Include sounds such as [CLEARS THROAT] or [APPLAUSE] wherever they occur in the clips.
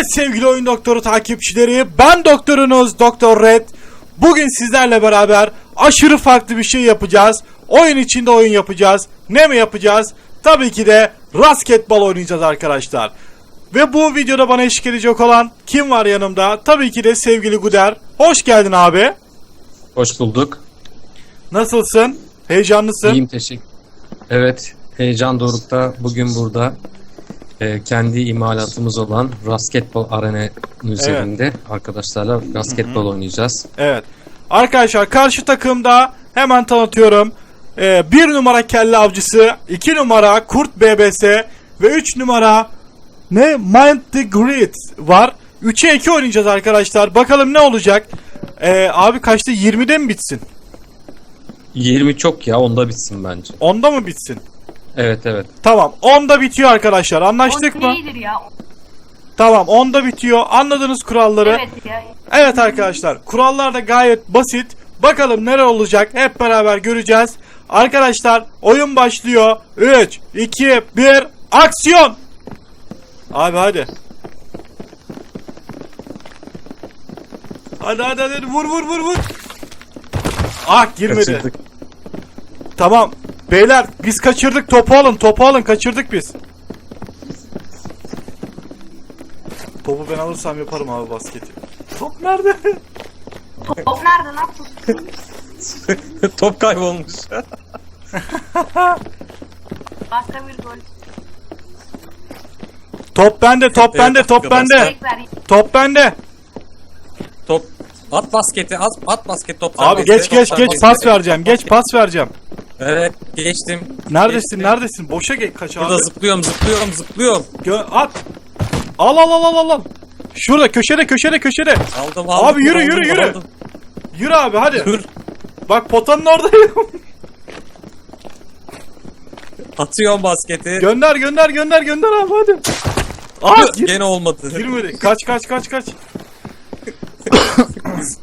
Evet sevgili oyun doktoru takipçileri ben doktorunuz Doktor Red. Bugün sizlerle beraber aşırı farklı bir şey yapacağız. Oyun içinde oyun yapacağız. Ne mi yapacağız? Tabii ki de basketbol oynayacağız arkadaşlar. Ve bu videoda bana eşlik edecek olan kim var yanımda? Tabii ki de sevgili Guder. Hoş geldin abi. Hoş bulduk. Nasılsın? Heyecanlısın. İyiyim teşekkür. Evet, heyecan dorukta bugün burada e, kendi imalatımız olan basketbol arena üzerinde arkadaşlarla basketbol oynayacağız. Evet. Arkadaşlar karşı takımda hemen tanıtıyorum. Ee, bir numara kelle avcısı, iki numara kurt BBS ve üç numara ne Mind the Grid var. 3'e 2 oynayacağız arkadaşlar. Bakalım ne olacak? Ee, abi kaçta? 20'de mi bitsin? 20 çok ya, onda bitsin bence. 10'da mı bitsin? Evet evet. Tamam. 10'da bitiyor arkadaşlar. Anlaştık O mı? ya. Tamam. 10'da bitiyor. Anladınız kuralları. Evet ya. Evet arkadaşlar kurallar da gayet basit. Bakalım neler olacak hep beraber göreceğiz. Arkadaşlar oyun başlıyor. 3, 2, 1 aksiyon. Abi hadi. Hadi hadi hadi vur vur vur vur. Ah girmedi. Kaçırdık. Tamam. Beyler biz kaçırdık topu alın topu alın kaçırdık biz. Topu ben alırsam yaparım abi basketi. Top nerede? Top nerede lan? [LAUGHS] Top kaybolmuş. [LAUGHS] Başka bir gol. Top bende, top Evet, bende, top arkadaşlar. bende. Tek ver. Top bende. Top at basketi, at, at basket top. Abi geç geç geç pas vereceğim. Geç pas vereceğim. Evet, geçtim. Neredesin? Geçtim. Neredesin? Boşa geç kaç Burada abi. zıplıyorum, zıplıyorum, zıplıyorum. Gö- at. Al al al al al. Şurada köşede köşede köşede. Aldım, aldım. Abi yürü, aldım, yürü, yürü. aldım. Yürü abi hadi. Dur. Bak potanın oradayım. [LAUGHS] Atıyorum basketi. gönder gönder gönder gönder abi hadi. Aa gir- Gene olmadı. girmedi. Kaç kaç kaç kaç.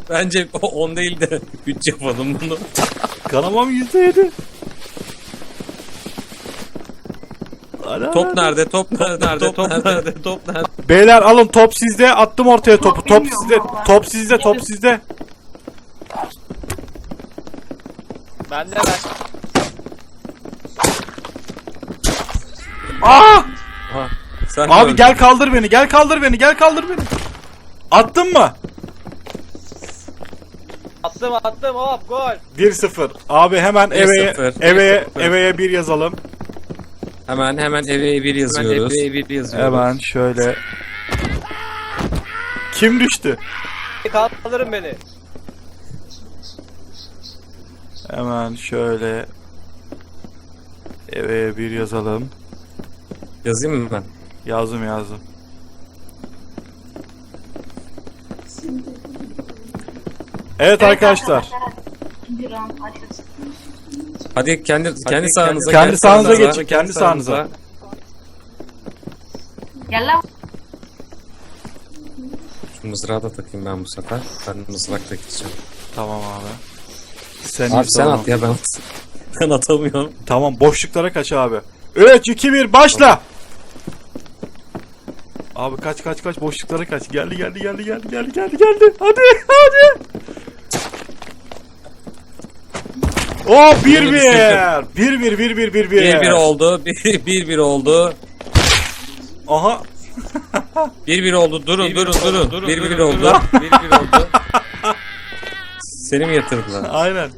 Bence o 10 değil de 3 yapalım bunu. Kanamam yüzde yedi. Hadi, Top nerede? Top nerede? Top nerede? Top nerede? Beyler alın top sizde. Attım ortaya topu. Top bilmiyorum sizde. Top sizde. Top sizde. Ben de ben. Aa! Ha, sen Abi gel kaldır beni. Gel kaldır beni. Gel kaldır beni. Attın mı? Attım attım hop gol. 1-0. Abi hemen 1-0, eveye 1-0. eveye eveye bir yazalım. Hemen hemen eve bir yazıyoruz. Eve bir yazıyoruz. Hemen şöyle. Kim düştü? Kaldırın beni. Hemen şöyle eveye bir yazalım. Yazayım mı ben? Yazdım yazdım. Evet arkadaşlar. Hadi. Hadi kendi kendi sahanıza. kendi sahanıza geçin, kendi sahanıza. Gel lan. Şu mızrağı da takayım ben bu sefer. Ben mızrak da gideceğim. Tamam abi. Sen Abi sen at ya ben [LAUGHS] ben atamıyorum. Tamam boşluklara kaç abi. 3 2 1 başla. Abi kaç kaç kaç boşluklara kaç. Geldi geldi geldi geldi geldi geldi geldi. Hadi hadi. O 1 1 1 1 1 1 1 1 1 1 oldu. 1 1 1 oldu. Aha 1 1 oldu. Durun durun durun. 1 1 oldu. 1 1 oldu. Seni mi yatırdılar? aynen.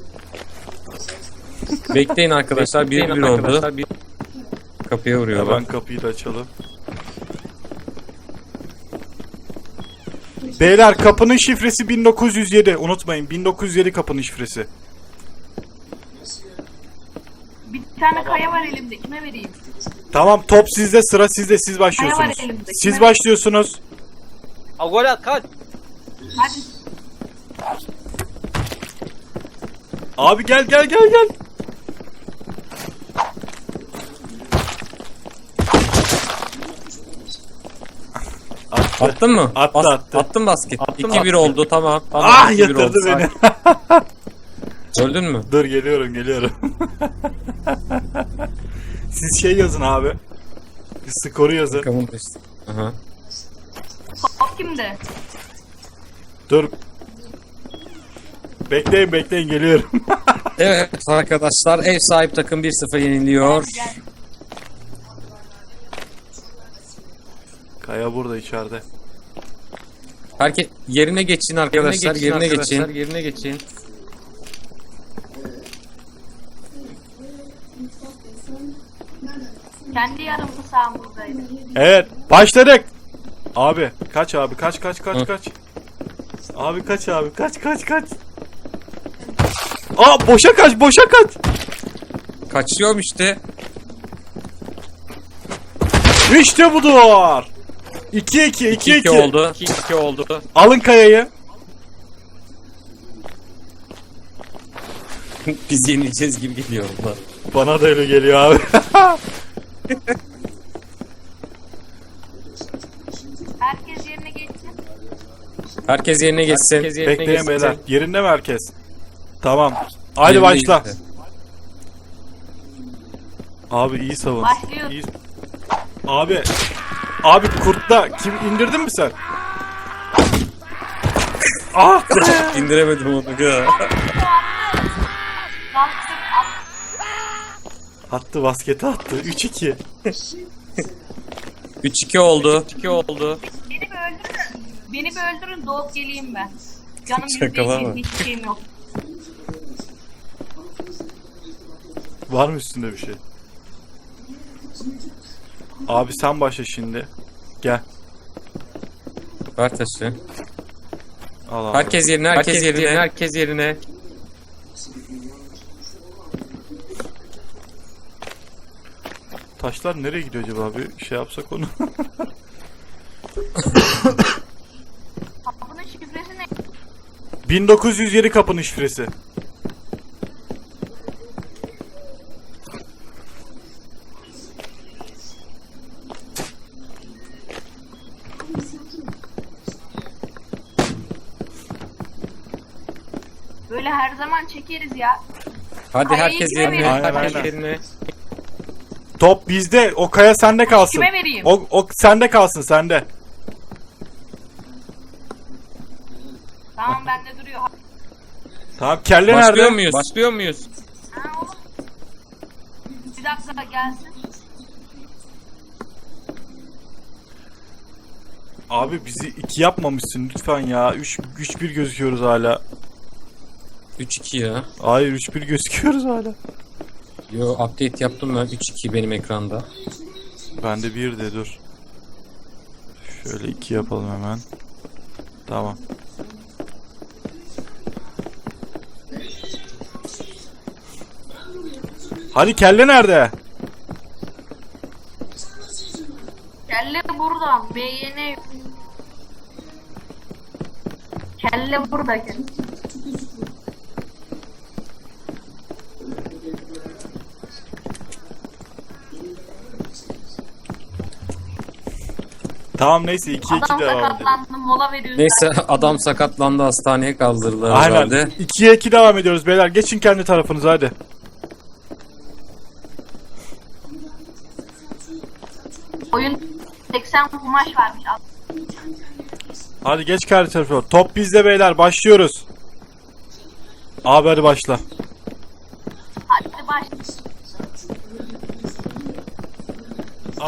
Bekleyin arkadaşlar. 1 1 oldu. Kapıya Hemen vuruyorlar. kapıyı da açalım. Beyler kapının şifresi 1907. Unutmayın 1907 kapının şifresi. Bir tane kaya var elimde. Kime vereyim? Tamam top sizde sıra sizde siz Kaya başlıyorsunuz. var elimde. Siz Kime- başlıyorsunuz. A gol at kaç. Hadi. Abi gel gel gel gel. Attın mı? Attı, attı. Attın basket. Attım, 2 1 attım. oldu tamam. tamam Ah 2-1 yatırdı oldu. beni. [LAUGHS] Öldün mü? Dur geliyorum geliyorum. Siz şey yazın abi. Bir skoru yazın. Bakalım işte. Aha. kimde? Dur. Bekleyin bekleyin geliyorum. [LAUGHS] Evet arkadaşlar ev sahibi takım 1-0 yeniliyor. Kaya burada içeride. Herkes yerine geçin arkadaşlar. Yerine geçin. arkadaşlar, Yerine geçin. Kendi yarım sağım buradaydı. Evet başladık. Abi kaç abi kaç kaç kaç Hı. kaç. Abi kaç abi kaç kaç kaç. Aa boşa kaç boşa kaç. Kaçıyorum işte. İşte budur. 2 2 2 2 2 oldu. 2 oldu. Alın kayayı. [LAUGHS] Biz yenileceğiz gibi geliyor buna. Bana da öyle geliyor abi. [LAUGHS] Herkes yerine geçsin. Herkes yerine geçsin. Herkes yerine Bekleyin geçsin. beyler. Yerinde mi herkes? Tamam. Haydi Yerine başla. gitti. Abi iyi savun. İyi. Abi. Abi kurtta kim indirdin mi sen? Ah! [LAUGHS] İndiremedim onu. ya. Attı basketi attı. 3-2. 3-2 [LAUGHS] oldu. 2 oldu. Beni bir öldürün. Beni bir öldürün doğup geleyim ben. Canım Şakalama. yüzde hiçbir şeyim yok. Var mı üstünde bir şey? Abi sen başla şimdi. Gel. Ver taşı. Al abi. Herkes yerine, herkes, yerine, herkes yerine. Taşlar nereye gidiyor acaba bir şey yapsak onu. [LAUGHS] Kapının şifresi ne? 1907 kapının şifresi. Böyle her zaman çekeriz ya. Hadi Kayayı herkes yerine? Aynen, herkes aynen. yerine. Top bizde. O kaya sende kalsın. Kime vereyim? O, o sende kalsın sende. Tamam bende duruyor. Tamam kelle Başlıyor nerede? muyuz? Başlıyor muyuz? Ha oğlum. Bir dakika gelsin. Abi bizi iki yapmamışsın lütfen ya. 3 3 1 gözüküyoruz hala. 3-2 ya. Hayır 3 1 gözüküyoruz hala. Yo update yaptım ben 3-2 benim ekranda. Bende 1 de dur. Şöyle 2 yapalım hemen. Tamam. Hadi kelle nerede? Kelle burada. Beğeni. Kelle burada. Kelle. Tamam neyse 2 2 Adam devam edelim. sakatlandı mola veriyoruz. Neyse adam sakatlandı hastaneye kaldırdılar Aynen. herhalde. 2'ye 2 devam ediyoruz beyler. Geçin kendi tarafınıza hadi. Oyun 80 kumaş varmış. Hadi geç kendi tarafına. Top bizde beyler. Başlıyoruz. Abi hadi başla. Hadi baş.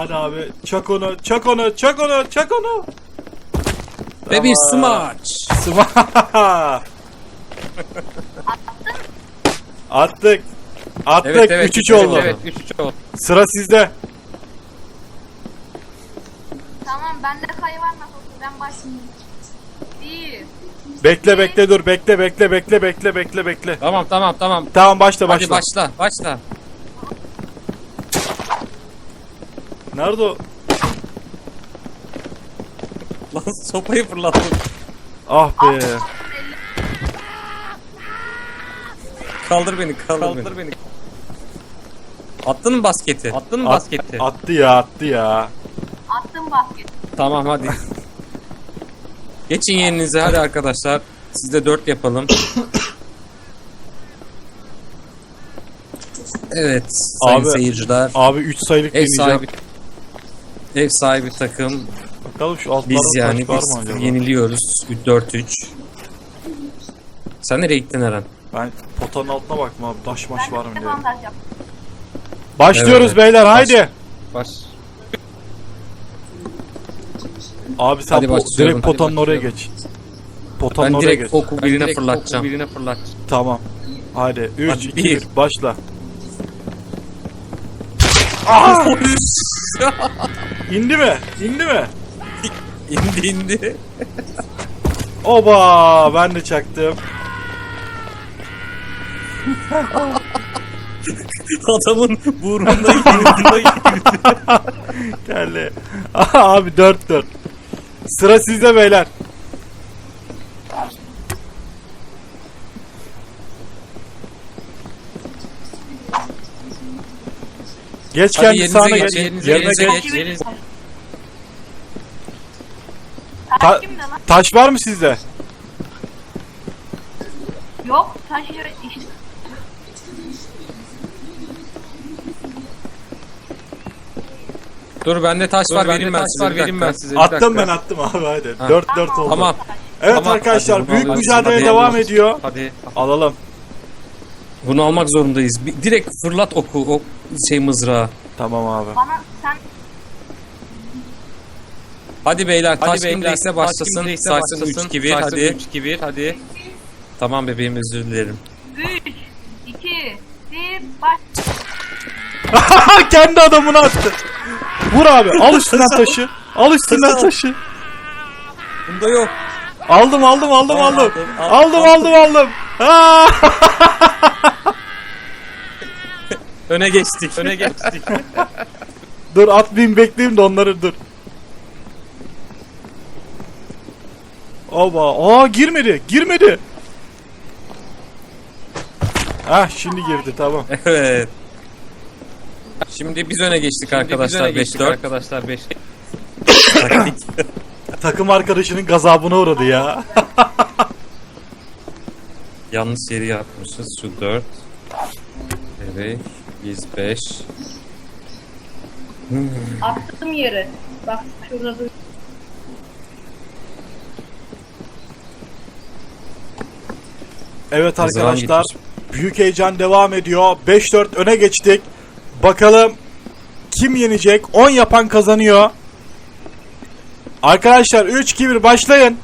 Hadi abi. Çak onu, çak onu, çak onu, çak onu. Ve bir Tamam. smaç. Sıma. Attık. Attık. Evet evet 3-3 oldu. Evet 3-3 oldu. Sıra sizde. Tamam bende kayı var nasıl olsa ben başlayayım. Bir. Bekle bekle dur. Bekle bekle bekle bekle bekle bekle. Tamam tamam tamam. Tamam başla Hadi başla. başla başla. Nerede o? Lan sopayı fırlattım. Ah be. Kaldır beni kaldır, beni. Attın mı basketi? Attın mı At- basketi? attı ya attı ya. Attım basket. Tamam hadi. Geçin yerinize hadi arkadaşlar. Siz de 4 yapalım. Evet sayın Abi- seyirciler. Abi 3 sayılık Ev deneyeceğim. sahibi ev sahibi takım Bakalım şu altlarda Biz yani var mı 1-0 acaba? yeniliyoruz. 4-3. Sen nereye gittin Eren? Ben potanın altına baktım abi. Taş maş var mı diye. Başlıyoruz Evet, beyler baş- haydi. Baş. Abi sen Hadi po- direkt Hadi potanın oraya geç. Potanın Ben oraya direkt geç. oku birine fırlatacağım. Birine fırlatacağım. Tamam. Haydi 3 Hadi, 2 bir. 1 başla. [LAUGHS] İndi mi? İndi mi? [LAUGHS] indi indi. Oba ben de çaktım. [LAUGHS] Adamın burnunda girdi. Geldi. Abi 4 4. Sıra sizde beyler. Geç Hadi kendi yerinize sağına geç, geç. yerinize, Yerine geç. geç. yerinize- Ta- Taş kimde lan? Taş var mı sizde? Yok. Taş işte. Dur bende taş var vereyim ben taş size. vereyim ben size. Attım ben attım abi hadi. Ha. 4 4 oldu. Tamam. Evet Tamam. arkadaşlar Hadi bunu büyük alalım. mücadele Hadi devam alıyoruz. ediyor. Hadi. Alalım. Bunu almak zorundayız. Bir- direkt fırlat oku o şey mızrağı. Tamam abi. Bana sen Hadi beyler taş Hadi beyler, kimdeyse taş başlasın. kimdeyse Saysın başlasın. 3 2 1 Saysın hadi. 3 2 1 hadi. Tamam bebeğim özür dilerim. 3 2 1 baş. [LAUGHS] Kendi adamını attı. Vur abi al üstünden [LAUGHS] taşı. Al üstünden taşı. Bunda yok. Aldım aldım aldım Al, aldım. aldım, al, Aldım aldım! [LAUGHS] Öne geçtik. Öne geçtik. [LAUGHS] Dur atmayayım bekleyeyim de onları dur. Oba. Aa girmedi. Girmedi. Ah şimdi girdi tamam. [LAUGHS] evet. Şimdi biz öne geçtik arkadaşlar 5 4. arkadaşlar 5. Taktik. Takım arkadaşının gazabına uğradı ya. Yanlış yeri yapmışız. Şu 4. Evet. Biz 5. Attım yere. Bak şurada dur. Evet arkadaşlar. gitmiş. Büyük heyecan devam ediyor. 5-4 öne geçtik. Bakalım kim yenecek? 10 yapan kazanıyor. Arkadaşlar 3-2-1 başlayın.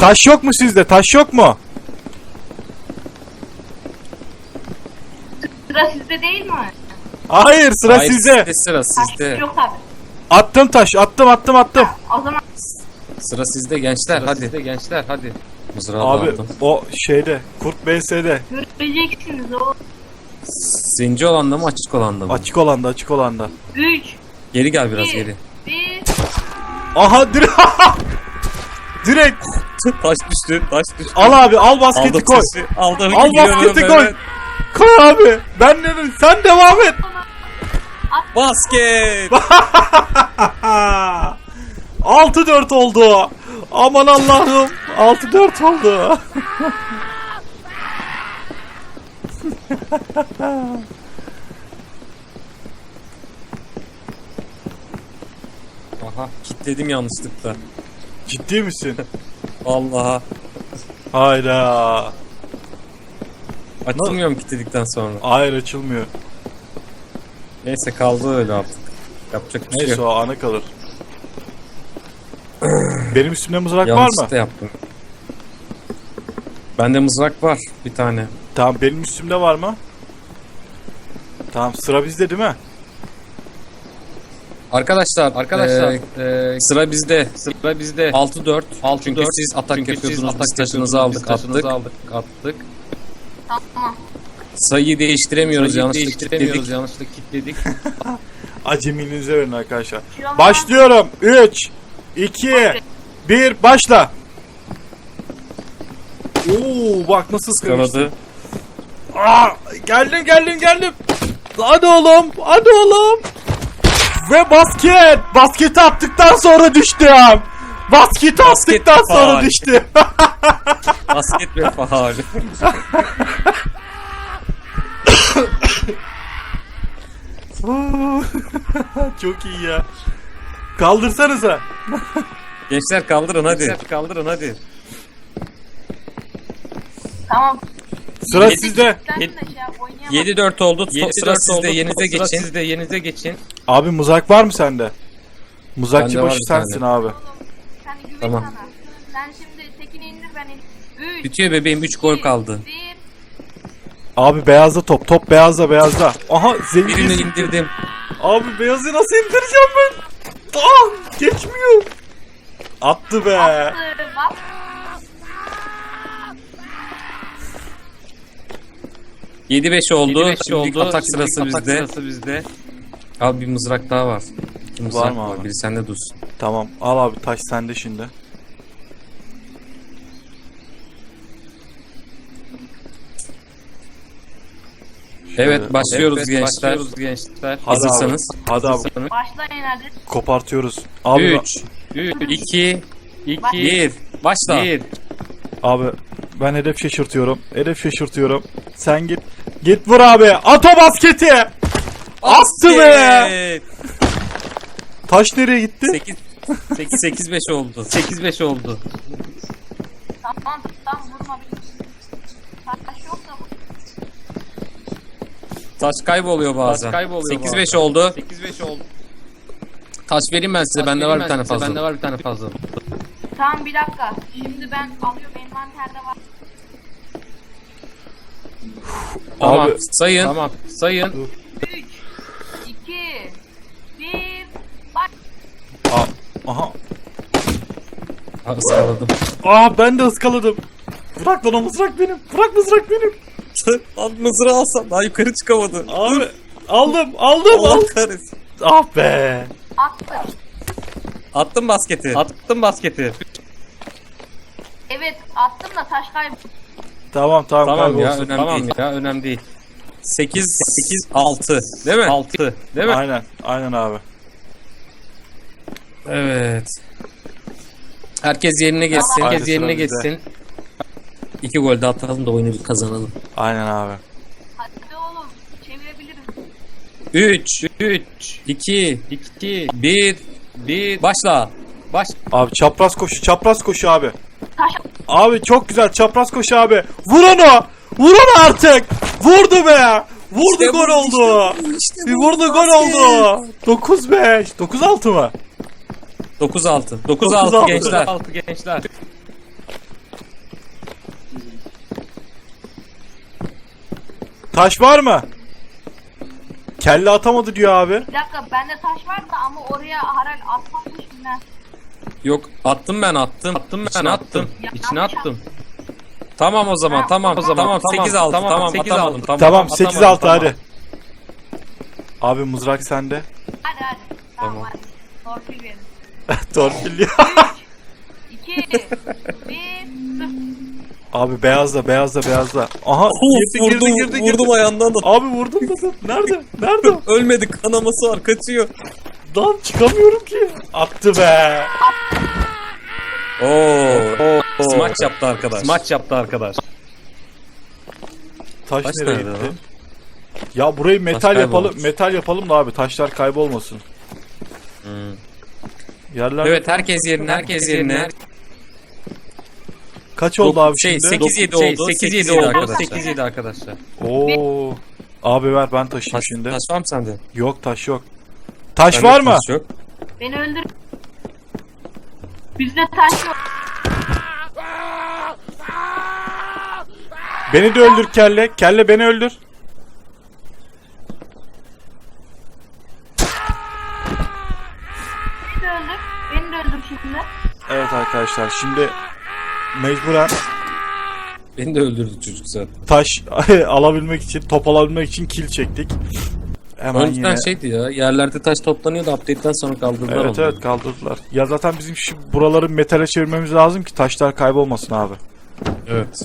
Taş yok mu sizde? Taş yok mu? Sıra sizde değil mi? Hayır sıra Hayır, sizde. Sıra Taş sizde. yok abi. Attım taş. Attım attım attım. O zaman Sıra sizde gençler hadi. Hadi gençler hadi. Mızrağı da Abi aldım. o şeyde Kurt BS'de. göreceksiniz o. Zenci olan da mı açık olan da mı? Açık olanda açık olanda. 3 Geri gel biraz 1 geri. 1 Aha direkt. [LAUGHS] direkt. [LAUGHS] taş düştü, taş düştü. Al abi al basketi Aldım koy. taşı, aldım Al gidiyorum basketi hemen. koy. Koy abi. Ben dedim sen devam et. Basket! [LAUGHS] 6-4 oldu. Aman Allah'ım. 6-4 oldu. [LAUGHS] Aha, kilitledim yanlışlıkla. Ciddi misin? Allah'a. Hayda. Açılmıyor mu kilitledikten sonra? Hayır açılmıyor. Neyse kaldı öyle artık. Yapacak bir şey Neyse yok. o anı kalır. [CLEARS THROAT] Benim üstümde mızrak var mı? Yanlışlıkla yaptım. Bende mızrak var bir tane. Tamam benim üstümde var mı? Tamam sıra bizde değil mi? Arkadaşlar, Arkadaşlar eee, eee, sıra bizde. sıra bizde. 6-4. 6 Çünkü siz atak Çünkü siz yapıyordunuz, atak biz taşınızı yapıyordunuz, aldık, attık. aldık, attık. tamam. Sayıyı değiştiremiyoruz, Sayıyı yanlışlıkla değiştiremiyoruz, kilitledik. yanlışlıkla kilitledik. [LAUGHS] Acemiliğinize verin arkadaşlar. Başlıyorum. 3 2 1 başla. Oo bak nasıl sıkıştı. Aa, geldim geldim geldim. Hadi oğlum hadi oğlum. Ve basket. Basketi attıktan sonra düştüm. Basketi Basket attıktan sonra faul. düştüm. [LAUGHS] Basket ve faal. [LAUGHS] Çok iyi ya. Kaldırsanıza. Gençler kaldırın hadi. Gençler kaldırın hadi. Tamam. Sıra Yedi- sizde. De şey yap oynayamam. 7-4 oldu. 7 sıra sizde yerinize Sıra geçin. sizde yerinize geçin. Abi mızrak var mı sende? Mızrakçı Bende var başı bir tane. sensin abi. Oğlum sen güven Tamam. sana. Sen şimdi tekini indir ben indir. 3 Bitiyor bebeğim 3 gol kaldı. 1 Abi beyazda top. Top beyazda beyazda. Aha Birini zengin. indirdim. Abi beyazı nasıl indireceğim ben? Ah geçmiyor. Attı be. bas. Yedi 5 oldu. 7 Şimdi oldu. atak Şimdi sırası atak bizde. sırası bizde. Abi bir mızrak daha var. İki mızrak mı var. abi? Biri sende dursun. Tamam al abi taş sende şimdi. Evet başlıyoruz Evet, gençler. Başlıyoruz gençler. Hadi Hazırsanız. Abi, hadi abi Başlayın hadi. kopartıyoruz. Abi 3, 3, 2, 2, 1. Başla. 1. abi ben hedef şaşırtıyorum. Hedef şaşırtıyorum. Sen git. Git vur abi. At o basketi. Attı be. Taş nereye gitti? 8 8 8 5 oldu. 8 5 oldu. Tamam tamam vurma. Taş yok da bu. Taş kayboluyor bazen. Taş kayboluyor 8 bazen. 5 oldu. 8 5 oldu. Taş vereyim ben size. Bende var bir tane fazla. Bende var bir tane fazla. Tamam bir dakika. Şimdi ben alıyorum envanterde var. Tamam. Abi. Sayın. Tamam. Sayın. 3 2 1 Bak. Aa, aha. Aa, ıskaladım. Aa ben de ıskaladım. Bırak lan o mızrak benim. Bırak mızrak benim. [LAUGHS] Al mızrağı alsam daha yukarı çıkamadı. Abi aldım aldım Allah kahretsin. Ah be. Attım. Attım basketi. Attım basketi. Evet attım da taş kaybı. Tamam tamam, Tamam ya kaybolsun. önemli Tamam değil. ya önemli değil. 8 8 6 değil mi? 6 değil mi? Aynen aynen abi. Evet. Herkes yerine geçsin. Haydi Herkes yerine sıra bizde. geçsin. İki gol de atalım da oyunu bir kazanalım. Aynen abi. Hadi oğlum çevirebiliriz. 3 3, 2 2, 1 1, Başla. baş. Abi çapraz koşu çapraz koşu abi. Abi çok güzel çapraz koşu abi. Vur onu. Vur onu artık. Vurdu be. Vurdu İşte gol bu, oldu. İşte Bir vurdu gol oldu. 9-5. 9-6 mı? 9 6. 9 Dokuz 6 altı. gençler. 6 gençler. Taş var mı? Kelle atamadı diyor abi. bir dakika bende taş var da ama oraya Harel atmamış ben. Yok attım ben attım. Attım ben İçine attım. Ya, İçine attım. Tamam o zaman tamam O zaman, tamam tamam, 8 6 tamam, tamam sekiz atamadım altı. tamam. Tamam atamadım, 8-6 tamam. hadi. Abi mızrak sende. Hadi hadi. Tamam, hadi. Torpil verin. Torpil ya. 2 1 Abi beyazla beyazla beyazla. Aha girdi vurdum, girdi girdi girdi. vurdum ayağından da. Abi vurdum vurdum. Nerede? Nerede? [LAUGHS] Ölmedi kanaması var kaçıyor. Lan çıkamıyorum ki. Attı be. Oo. Smaç yaptı arkadaş. Maç yaptı arkadaş. Taş, Taş nereye nerede gitti? lan? Ya burayı metal yapalım. Metal yapalım da abi taşlar kaybolmasın. Hmm. Yerler Evet herkes yerine herkes yerine. kaç oldu abi şey, şimdi? sekiz- 7 oldu, 8 8 7 7 oldu. arkadaşlar. 8 7 arkadaşlar. Oo. Abi ver ben taşıyayım Taş, şimdi. taş var mı sende? Yok taş yok. Taş Bende var mı? taş yok. Beni öldür. Bizde taş yok. Beni de öldür kelle. Kelle beni öldür. Beni de öldür. Beni de öldür şimdi. Evet arkadaşlar şimdi mecburen Beni de öldürdü çocuk zaten. taş [LAUGHS] alabilmek için, top alabilmek için kill çektik. Hemen Önceden yine. şeydi ya yerlerde taş toplanıyordu update'den sonra kaldırdılar Evet onu. evet kaldırdılar. Ya zaten bizim şu buraları metale çevirmemiz lazım ki taşlar kaybolmasın abi. Evet.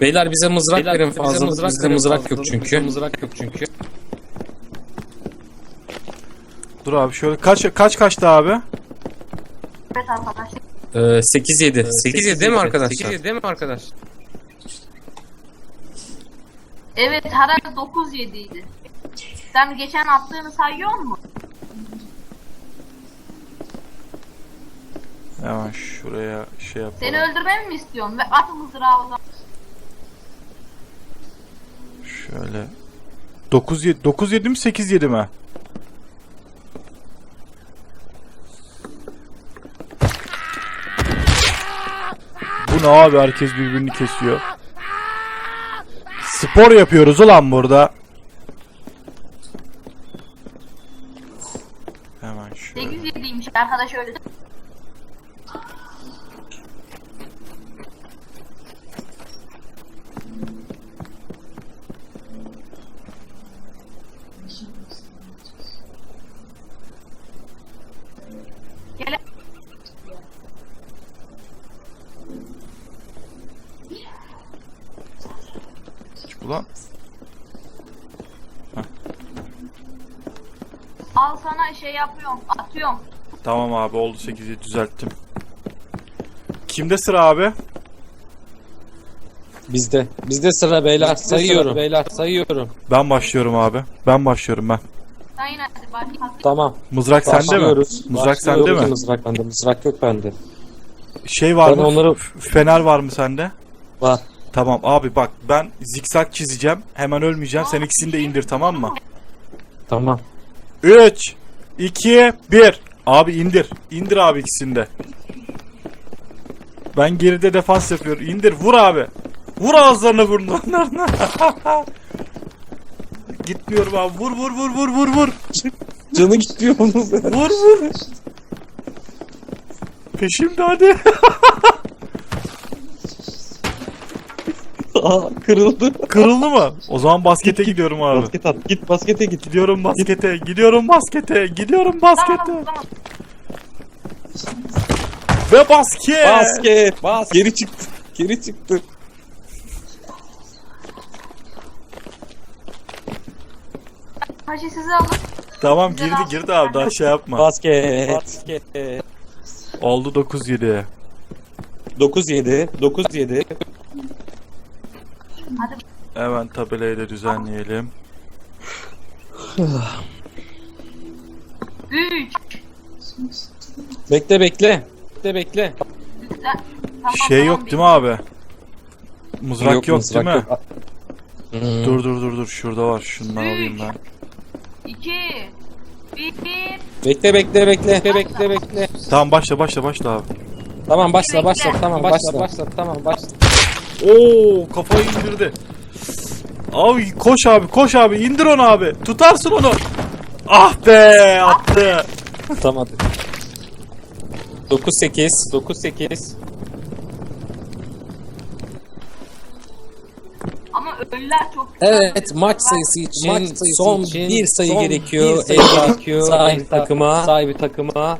Beyler bize mızrak Beyler, verin bize fazla. Bizde mızrak fazla. yok çünkü. Bizde mızrak yok çünkü. Dur abi şöyle kaç kaç kaçtı abi? Evet arkadaşlar. Ee, 8 7. 8 7 değil mi arkadaşlar? 8 7 değil mi arkadaş? Evet Harel 9 7 idi. Sen geçen attığını sayıyor mu? Hemen şuraya şey yapalım. Seni öldürmemi mi istiyorsun? Ve at mızrağı o zaman. Şöyle 9 7 9 7 mi 8 7 mi? Bu ne abi herkes birbirini kesiyor. Spor yapıyoruz ulan burada. Hemen şöyle. 8 7'ymiş arkadaş öldü. Gel. Ulan Al sana şey yapıyorum. Atıyorum. tamam abi oldu 8'i düzelttim. Kimde sıra abi? Bizde. Bizde sıra beyler. sayıyorum. beyler sayıyorum. Ben başlıyorum abi. Ben başlıyorum ben. Hadi. Tamam. Mızrak sende mi? Mızrak sende mi? Mızrak bende. Mızrak yok bende. Şey var Ben mı? onları- Fener var mı sende? Var. Tamam abi bak ben zikzak çizeceğim. Hemen ölmeyeceğim. Sen ikisini de indir tamam mı? Tamam. 3 2 1 Abi indir. İndir abi ikisini de. Ben geride defans yapıyorum. İndir vur abi. Vur ağızlarına burnlarına. [LAUGHS] Gitmiyorum abi. Vur vur vur vur vur vur. Canı gidiyor onun. Vur vur. Peşimde hadi. [LAUGHS] Aa, kırıldı. Kırıldı mı? O zaman baskete gidiyorum abi. Basket at. Git baskete git. Gidiyorum baskete, gidiyorum baskete, gidiyorum baskete. Ve basket. Basket. Bas. Geri çıktı. Geri çıktı. Taşı size alın. Tamam girdi girdi abi daha şey yapma. Basket. Basket. Oldu 9-7. 9-7. 9-7. Hadi. Hemen tabelayı da düzenleyelim. 3. Bekle bekle. Bekle bekle. Şey yok değil mi abi? Mızrak yok, mızrak değil mi? yok. Hmm. Dur dur dur dur şurada var. Şunu alayım ben. 2. 1. Bekle bekle bekle. Bekle bekle. Tamam başla başla başla abi. Tamam başla başla. Tamam başla başla. Tamam başla. Oo kafayı indirdi. Abi koş abi koş abi indir onu abi. Tutarsın onu. Ah be attı. Tamam hadi. 9-8. 9-8. Ama ölüler çok Evet maç sayısı için Maç sayısı son için bir sayı son gerekiyor. bir sayı gerekiyor. Sahibi Eyvah. takıma. Sahibi takıma.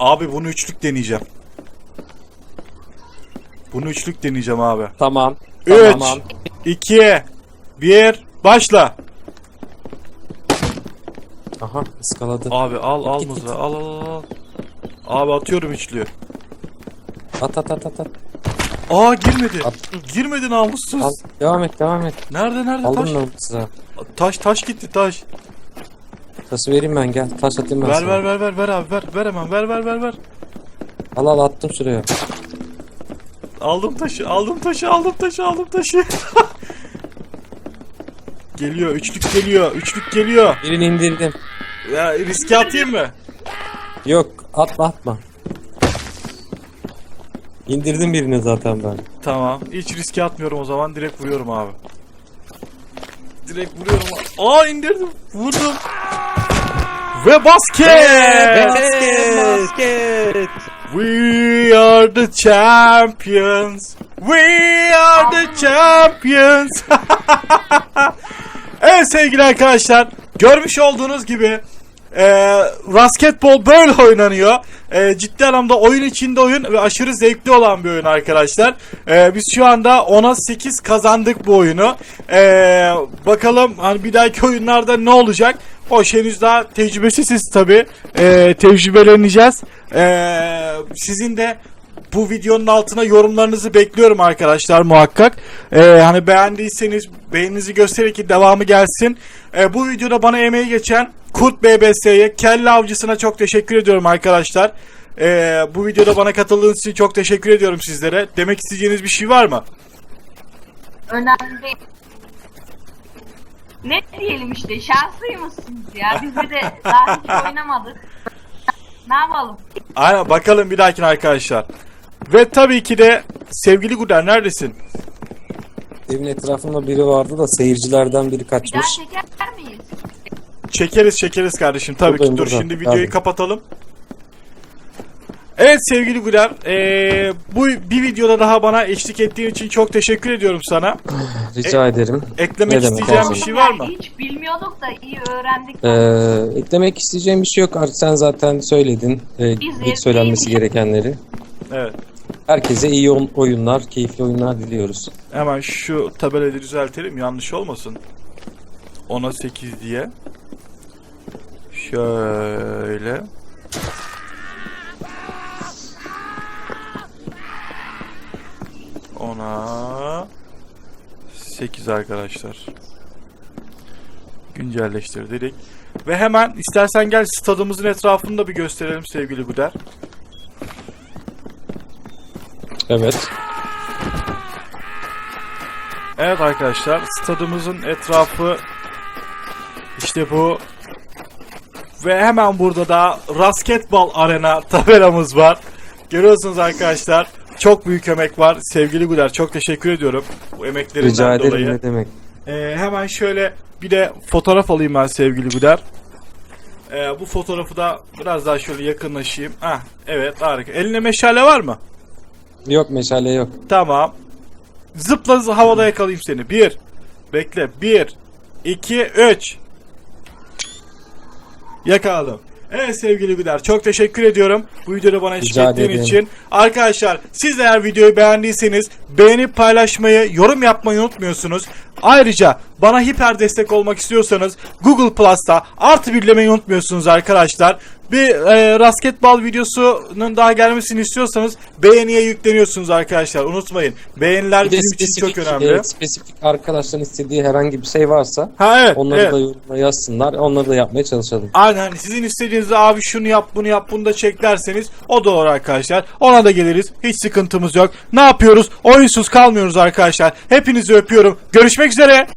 Abi bunu üçlük deneyeceğim. Bunu üçlük deneyeceğim abi. Tamam. 3 Tamam. 2 1 başla. Aha ıskaladı. Abi al al Git, git. mızrağı al al al, al. Abi atıyorum üçlüyü. At at at at. at. Aa girmedi. Girmedi namussuz. Al. Devam et devam et. Nerede nerede taş? Aldın mı sıra? Taş taş gitti taş. Tası vereyim ben gel. Taş atayım ben Ver sana. ver ver ver ver abi ver ver hemen ver ver ver ver. Al al attım şuraya. Aldım taşı aldım taşı aldım taşı aldım taşı. [LAUGHS] geliyor üçlük geliyor üçlük geliyor. Birini indirdim. Ya riske atayım mı? Yok atma atma. İndirdim birini zaten ben. Tamam hiç riske atmıyorum o zaman direkt vuruyorum abi. Direkt vuruyorum. Aa indirdim vurdum. Ve basket. Basket. We are the champions. We are the champions. [LAUGHS] evet sevgili arkadaşlar. Görmüş olduğunuz gibi e, basketbol böyle oynanıyor. E, ciddi anlamda oyun içinde oyun ve aşırı zevkli olan bir oyun arkadaşlar. E, biz şu anda 10'a 8 kazandık bu oyunu. E, bakalım hani bir dahaki oyunlarda ne olacak? Hoş henüz daha tecrübesiziz tabi. E, tecrübeleneceğiz. E, sizin de bu videonun altına yorumlarınızı bekliyorum arkadaşlar muhakkak. Ee, hani beğendiyseniz beğeninizi gösterin ki devamı gelsin. Ee, bu videoda bana emeği geçen Kurt BBS'ye, Kelle Avcısına çok teşekkür ediyorum arkadaşlar. Ee, bu videoda bana katıldığınız için çok teşekkür ediyorum sizlere. Demek isteyeceğiniz bir şey var mı? Önemli değil. Ne diyelim işte şanslıymışsınız ya. Biz bir de daha hiç oynamadık. Ne yapalım? Aynen bakalım bir dahakine arkadaşlar. Ve tabii ki de sevgili Guder neredesin? Evin etrafında biri vardı da seyircilerden biri Bir daha kaçmış. çeker miyiz? Çekeriz çekeriz kardeşim tabii ki. Buradayım, Dur burada. şimdi videoyu Tabii. kapatalım. Evet sevgili Güler, eee, bu bir videoda daha bana eşlik ettiğin için çok teşekkür ediyorum sana. [CLEARS THROAT] Rica ederim. Eklemek Ne demek, her bir şey var mı? Hiç bilmiyorduk da iyi öğrendik. Ee, eklemek isteyeceğim bir şey yok. Artık sen zaten söyledin e, Biz ilk söylenmesi gerekenleri. Evet. Herkese iyi oyunlar, keyifli oyunlar diliyoruz. Hemen şu tabelayı düzeltelim yanlış olmasın. 10'a 8 diye. Şöyle. Ona 8 arkadaşlar. Güncelleştir dedik. Ve hemen istersen gel stadımızın etrafını da bir gösterelim sevgili Guder. Evet. Evet arkadaşlar stadımızın etrafı işte bu ve hemen burada da basketbol arena tabelamız var. Görüyorsunuz arkadaşlar çok büyük emek var. Sevgili Güler çok teşekkür ediyorum bu emeklerinden Rica ederim dolayı. ne demek. Ee, hemen şöyle bir de fotoğraf alayım ben sevgili Güler. Ee, bu fotoğrafı da biraz daha şöyle yakınlaşayım. Ah evet harika. Eline meşale var mı? Yok meşale yok. Tamam. Zıpla zı- havada yakalayayım seni. Bir. Bekle. Bir. iki, Üç. Yakaladım. Evet sevgili Güder çok teşekkür ediyorum bu videoda bana eşlik Rica ettiğin ederim. için. Arkadaşlar siz eğer videoyu beğendiyseniz beğenip paylaşmayı, yorum yapmayı unutmuyorsunuz. Ayrıca bana hiper destek olmak istiyorsanız Google Plus'ta artı birlemeyi unutmuyorsunuz arkadaşlar. Bir e, basketbol videosunun daha gelmesini istiyorsanız beğeniye yükleniyorsunuz arkadaşlar. Unutmayın. Beğeniler Bir bizim için çok önemli. e, spesifik arkadaşların istediği herhangi bir şey varsa ha evet. onları evet. da yorumlara yazsınlar. Onları da yapmaya çalışalım. Aynen hani sizin istediğiniz abi şunu yap bunu yap bunu da çek derseniz o da olur arkadaşlar. Ona da geliriz. Hiç sıkıntımız yok. Ne yapıyoruz? Oyunsuz kalmıyoruz arkadaşlar. Hepinizi öpüyorum. Görüşmek üzere.